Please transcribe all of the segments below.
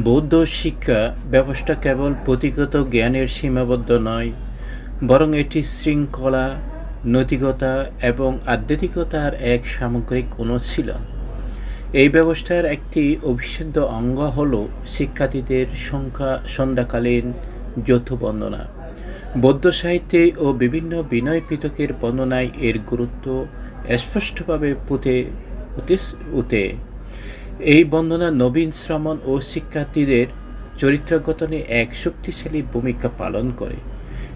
বৌদ্ধ শিক্ষা ব্যবস্থা কেবল পুঁথিগত জ্ঞানের সীমাবদ্ধ নয়, বরং এটি শৃঙ্খলা, নৈতিকতা এবং আধ্যাত্মিকতার এক সামগ্রিক অনুশীলন। এই ব্যবস্থার একটি অবিচ্ছেদ্য অঙ্গ হল শিক্ষার্থীদের সংখ্যা সন্ধ্যাকালীন যৌথ বন্দনা। বৌদ্ধ সাহিত্যে ও বিভিন্ন বিনয় পিতকের বন্দনায় এর গুরুত্ব স্পষ্টভাবে পুঁতে উঠে এই বন্দনা নবীন শ্রমণ ও শিক্ষার্থীদের চরিত্র গঠনে এক শক্তিশালী ভূমিকা পালন করে।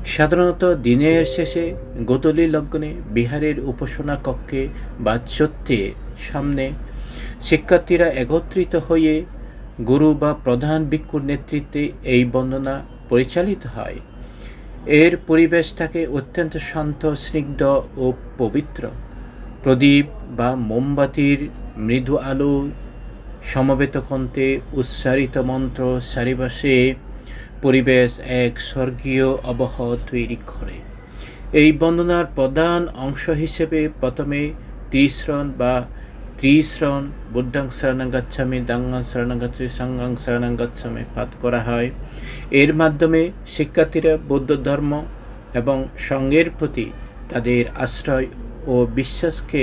সাধারণত দিনের শেষে গোদলি লগ্নে বিহারের উপাসনা কক্ষে বা সত্যের সামনে শিক্ষার্থীরা একত্রিত হয়ে গুরু বা প্রধান ভিক্ষুর নেতৃত্বে এই বন্দনা পরিচালিত হয়। এর পরিবেশ থাকে অত্যন্ত শান্ত, স্নিগ্ধ ও পবিত্র। প্রদীপ বা মোমবাতির মৃদু আলো সমবেত কণ্ঠে উচ্চারিত মন্ত্র চারিপাশে পরিবেশ এক স্বর্গীয় অবহ তৈরি করে এই বন্দনার প্রধান অংশ হিসেবে প্রথমে ত্রিশ্রণ বা ত্রিশ্রণ বুদ্ধাং শরণাং গাচ্ছামি দাঙ্গাং শরণাং গাচ্ছামি সাঙ্গাং শরণাং পাঠ করা হয়। এর মাধ্যমে শিক্ষার্থীরা বৌদ্ধ ধর্ম এবং সঙ্গের প্রতি তাদের আশ্রয় ও বিশ্বাসকে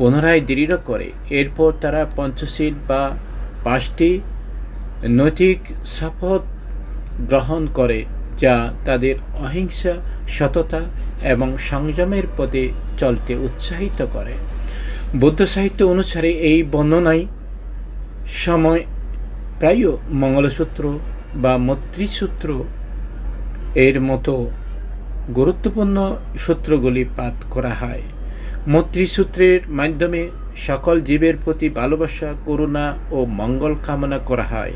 পুনরায় দৃঢ় করে। এরপর তারা পঞ্চশীল বা পাঁচটি নৈতিক শপথ গ্রহণ করে, যা তাদের অহিংসা, সততা এবং সংযমের পথে চলতে উৎসাহিত করে। বৌদ্ধ সাহিত্য অনুসারে এই বর্ণনায় সময় প্রায় মঙ্গলসূত্র বা মৈত্রীসূত্র এর মতো গুরুত্বপূর্ণ সূত্রগুলি পাঠ করা হয়। মৈত্রীসূত্রের মাধ্যমে সকল জীবের প্রতি ভালোবাসা, করুণা ও মঙ্গল কামনা করা হয়।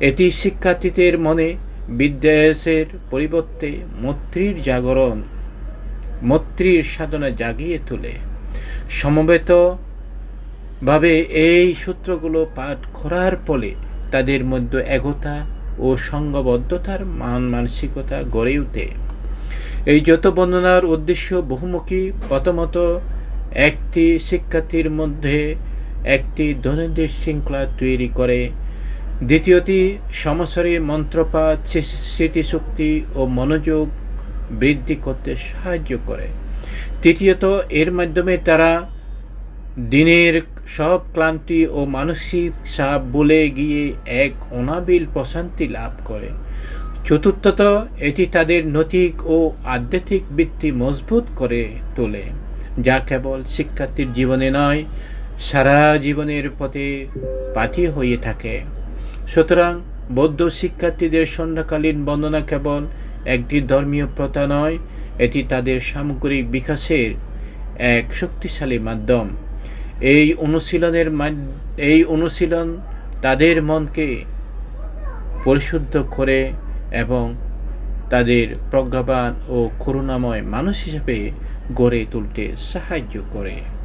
এটি শিক্ষার্থীদের মনে বিদ্যাসের পরিবর্তে মৈত্রীর জাগরণ, মৈত্রীর সাধনা জাগিয়ে তোলে। সমবেত ভাবে এই সূত্রগুলো পাঠ করার ফলে তাদের মধ্যে একতা ও সঙ্গবদ্ধতার মান মানসিকতা গড়ে ওঠে। এই যত বর্ণনার উদ্দেশ্য বহুমুখী, প্রথমত একটি শিক্ষার্থীর মধ্যে একটি দৈনন্দিন শৃঙ্খলা তৈরি করে। দ্বিতীয়টি সমস্যারী মন্ত্রপাঠ স্মৃ- স্মৃতিশক্তি ও মনোযোগ বৃদ্ধি করতে সাহায্য করে। তৃতীয়ত, এর মাধ্যমে তারা দিনের সব ক্লান্তি ও মানসিক চাপ বলে গিয়ে এক অনাবিল প্রশান্তি লাভ করে। চতুর্থত, এটি তাদের নৈতিক ও আধ্যাত্মিক বৃত্তি মজবুত করে তোলে। যা কেবল শিক্ষার্থীর জীবনে নয়, সারা জীবনের পথে পাথি হয়ে থাকে। সুতরাং বৌদ্ধ শিক্ষার্থীদের সন্ধ্যাকালীন বন্দনা কেবল একটি ধর্মীয় প্রথা নয়, এটি তাদের সামগ্রিক বিকাশের এক শক্তিশালী মাধ্যম। এই অনুশীলনের এই অনুশীলন তাদের মনকে পরিশুদ্ধ করে এবং তাদের প্রজ্ঞাবান ও করুণাময় মানুষ হিসেবে গড়ে তুলতে সাহায্য করে।